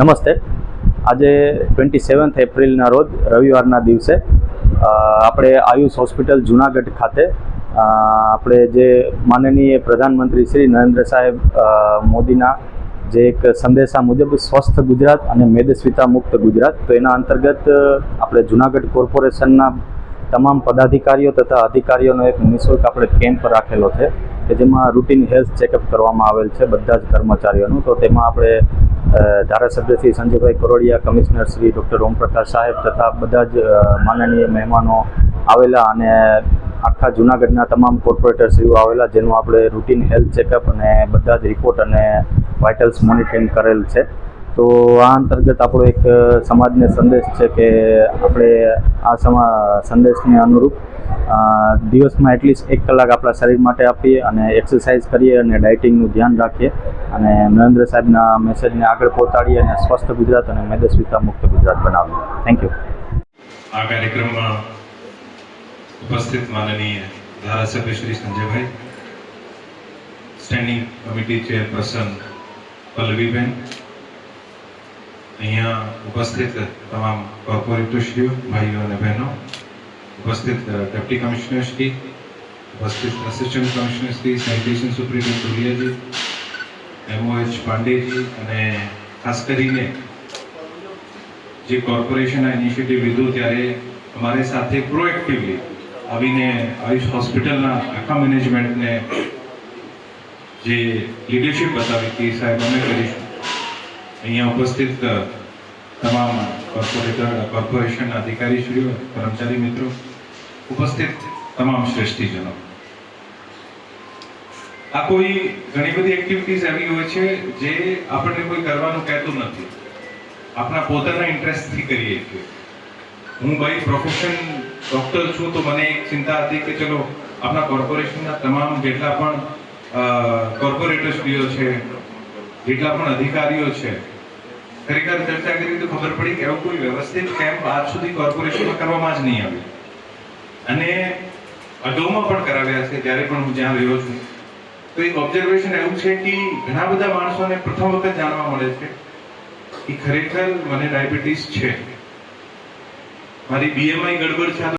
નમસ્તે. આજે twenty seventh એપ્રિલના રોજ, રવિવારના દિવસે આપણે આયુષ હોસ્પિટલ જુનાગઢ ખાતે આપણે જે માનનીય પ્રધાનમંત્રી શ્રી નરેન્દ્ર સાહેબ મોદીના જે એક સંદેશા મુજબ સ્વસ્થ ગુજરાત અને મેદસ્વીતા મુક્ત ગુજરાત, તો એના અંતર્ગત આપણે જુનાગઢ કોર્પોરેશનના તમામ પદાધિકારીઓ તથા અધિકારીઓનો એક નિઃશુલ્ક આપણે કેમ્પ રાખેલો છે, કે જેમાં રૂટીન હેલ્થ ચેકઅપ કરવામાં આવેલ છે, બધા જ કર્મચારીઓનું. તો તેમાં આપણે ધારાસભ્ય શ્રી સંજયભાઈ કરોડિયા, કમિશનર શ્રી ડૉક્ટર ઓમપ્રકાશ સાહેબ તથા બધા જ માનનીય મહેમાનો આવેલા અને આખા જુનાગઢના તમામ કોર્પોરેટરશ્રીઓ આવેલા જેનું આપણે રૂટીન હેલ્થ ચેકઅપ અને બધા જ રિપોર્ટ અને વાઇટલ્સ મોનિટરિંગ કરેલ છે. તો આ અંતર્ગત આપણો એક સમાજને સંદેશ છે કે આપણે આ સમા, સંદેશને અનુરૂપ દિવસમાં એટલીસ્ટ એક કલાક આપણા શરીર માટે આપીએ અને એક્સરસાઇઝ કરીએ અને ડાયટિંગનું ધ્યાન રાખીએ. અને નરેન્દ્ર સાહેબના મેસેજને આગળ પહોંચાડીએ અને સ્વસ્થ ગુજરાત અને મેદસ્વીતા મુક્ત ગુજરાત બનાવીએ. થેન્ક યુ આ કાર્યક્રમમાં ઉપસ્થિત માનનીય ધારાસભ્ય Shri Sanjaybhai standing committee chairperson Pallaviben, અહીંયા ઉપસ્થિત તમામ કોર્પોરેટરશ્રીઓ ભાઈઓ અને બહેનો ઉપસ્થિત ડેપ્ટી કમિશનરશ્રી ઉપસ્થિત આસિસ્ટન્ટ કમિશનરશ્રી સેનિટેશન સુપ્રિન્ટેન્ડન્ટ ધુલિયાજી એમઓએચ પાંડેજી અને ખાસ કરીને જે કોર્પોરેશન આ ઇનિશિયેટિવ લીધું ત્યારે અમારી સાથે પ્રોએક્ટિવલી આવીને આયુષ હોસ્પિટલના આખા મેનેજમેન્ટને જે લીડરશીપ બતાવી હતી સાહેબ અમે કરીશું. અહીંયા ઉપસ્થિત તમામ કોર્પોરેટર કોર્પોરેશન અધિકારીશ્રીઓ, કર્મચારી મિત્રો ઉપસ્થિત તમામ શ્રેષ્ઠીજનો. આ કોઈ ઘણી બધી એક્ટિવિટીઝ એવી હોય છે જે આપણને કોઈ કરવાનું કહેતું નથી. આપણા પોતાના ઇન્ટરેસ્ટથી કરીએ છીએ. હું ભાઈ પ્રોફેશન ડૉક્ટર છું તો મને એક ચિંતા હતી કે ચલો, આપણા કોર્પોરેશનના તમામ જેટલા પણ કોર્પોરેટર્સડીઓ છે, જેટલા પણ અધિકારીઓ છે, ખરેખર ચર્ચા કરી તો ખબર પડી કે એવું કોઈ વ્યવસ્થિત કેમ્પ આજ સુધી કોર્પોરેશનમાં કરવામાં જ નહીં આવ્યું. અને અગાઉમાં પણ કરાવ્યા છે, જ્યારે પણ હું જ્યાં રહ્યો છું. તો એક ઓબ્ઝર્વેશન એવું છે કે ઘણા બધા માણસોને પ્રથમ વખત જાણવા મળે છે કે ખરેખર મને ડાયાબિટીસ છે. મારી બીએમઆઈ ગડબડ છે.